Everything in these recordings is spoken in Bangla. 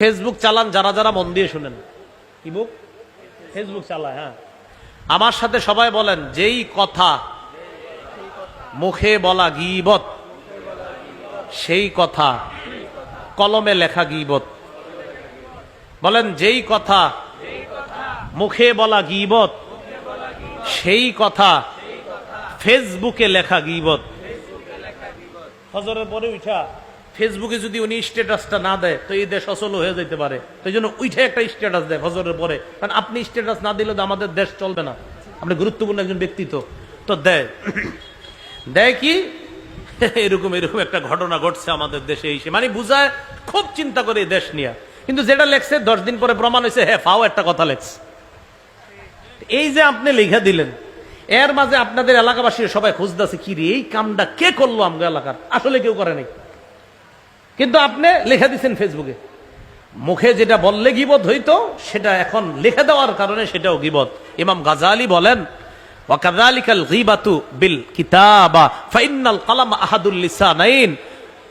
ফেসবুক চালান যারা যারা মন দিয়ে শুনেন। কি বুক ফেসবুক চালায় হ্যাঁ। আমার সাথে সবাই বলেন, যেই কথা মুখে বলা গিবত, সেই কথা কলমে লেখা গিবত। বলেন, যেই কথা মুখে বলা গিবত, সেই কথা ফেসবুকে লেখা গিবত। হজরের পরে উঠা। ফেসবুকে যদি উনি স্ট্যাটাসটা না দেয়, তো এই দেশ অচল হয়ে যেতে পারে। তো এই জন্য উঠে একটা স্ট্যাটাস দেয় ফজরের পরে। কারণ আপনি স্ট্যাটাস না দিলে তো আমাদের দেশ চলবে না। আপনি গুরুত্বপূর্ণ একজন ব্যক্তি তো। দেয়। দেয় কি? এরকম এরকম একটা ঘটনা ঘটছে আমাদের দেশে এসে। মানে বুঝায়, খুব চিন্তা করে দেশ নিয়ে। কিন্তু যেটা লেখছে, দশ দিন পরে প্রমাণ হয়েছে হ্যাঁ ফাও একটা কথা লেখছে। এই যে আপনি লিখে দিলেন, এর মাঝে আপনাদের এলাকাবাসী সবাই খুঁজতেছে, কি রে, এই কামটা কে করল আমগো এলাকার? আসলে কেউ করে নাই। কিন্তু আপনি লিখে দিচ্ছেন ফেসবুকে। মুখে যেটা বললে গিবত হইতো, সেটা এখন লিখে দেওয়ার কারণে সেটাও গিবত। ইমাম গাজালি বলেন, ওয়াকাযালিকাল গীবাতু বিল কিতাবা, ফাইন্নাল কালাম আহাদুল লিসানাইন।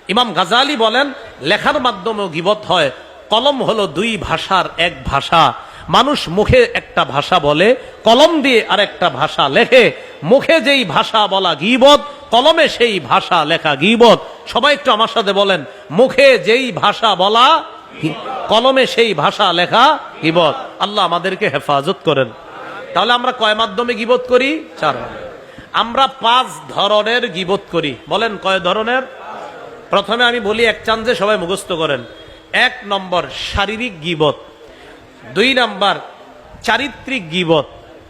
ইমাম গাজালি বলেন, লেখার মাধ্যমেও গিবত হয়। কলম হলো দুই ভাষার এক ভাষা। মানুষ মুখে একটা ভাষা বলে, কলম দিয়ে আরেকটা ভাষা লেখে। মুখে যেই ভাষা বলা গিবত কলমে সেই ভাষা লেখা গিবত। সবাই একটু আমার সাথে বলেন, মুখে যেই ভাষা বলা, কলমে সেই ভাষা লেখা গিবত। আল্লাহ আমাদেরকে হেফাজত করেন। তাহলে আমরা কয় মাধ্যমে গিবত করি? চার আমরা পাঁচ ধরনের গিবত করি। বলেন কয় ধরনের? প্রথমে আমি বলি এক চান্সে সবাই মুখস্থ করেন। এক নম্বর শারীরিক গিবত, দুই নম্বর চারিত্রিক গিবত,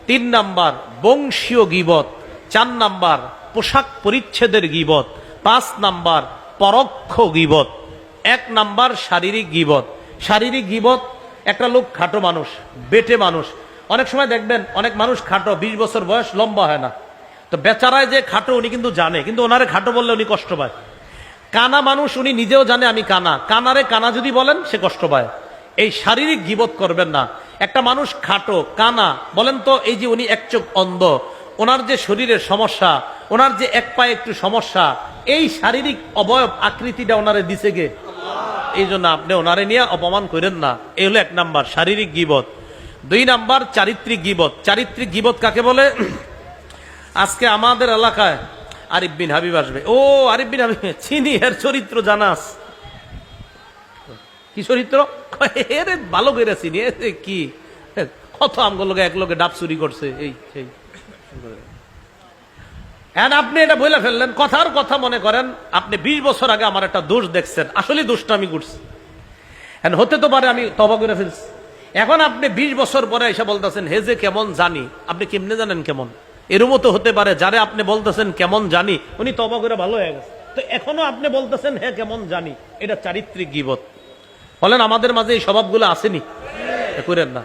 তিন নম্বর বংশীয় গিবত চার নাম্বার, পোশাক পরিচ্ছেদের গিবত। পাঁচ নাম্বার, পরোক্ষ গিবত। এক নাম্বার, শারীরিক গিবত। শারীরিক গিবত, একটা লোক খাটো মানুষ, বেটে মানুষ। অনেক সময় দেখবেন, অনেক মানুষ খাটো, বিশ বছর বয়স লম্বা হয় না। তো বেচারায় যে খাটো উনি কিন্তু জানে, কিন্তু ওনারে খাটো বললে উনি কষ্ট পায়। কানা মানুষ উনি নিজেও জানে আমি কানা। কানারে কানা যদি বলেন, সে কষ্ট পায়। এই শারীরিক গিবত করবেন না। একটা মানুষ খাটো, কানা, বলেন তো এই যে উনি এক চোখ অন্ধ ওনার যে শরীরের সমস্যা, ওনার যে এক পায়ে একটু সমস্যা, এই শারীরিক অবয়ব আকৃতিটা ওনারে দিছে গে এই জন্য আপনি ওনারে নিয়ে অপমান করেন না। এই হলো এক নাম্বার, শারীরিক গিবত। দুই নাম্বার, চারিত্রিক গিবত। চারিত্রিক গিবত কাকে বলে? আজকে আমাদের এলাকায় আরিফ বিন হাবিব আসবে। ও, আরিফ বিন হাবিব, চিনি এর চরিত্র জানাস। কি চরিত্র? এরে ভালো করে চিনি কি? কত আমগুলোকে এক লোকে ডাব চুরি করছে, এই, সেই। এখন আপনি এটা বলে ফেললেন, কথার কথা মনে করেন, আপনি বিশ বছর আগে আমার একটা দোষ দেখছেন আসলে দোষটা আমি করছি এখন হতে তো পারে আমি তবা করে ফেলছি। এখন আপনি বিশ বছর পরে এসে বলতেছেন, হে যে কেমন জানি, আপনি কেমনে জানেন কেমন? এরমও তো হতে পারে, যারে আপনি বলতেছেন, কেমন জানি, উনি তবা করে ভালো হয়ে গেছে। তো এখনও আপনি বলতেছেন হ্যাঁ কেমন জানি, এটা চারিত্রিক গিবত। বলেন, আমাদের মাঝে এই স্বভাবগুলো আসেনি? করেন না।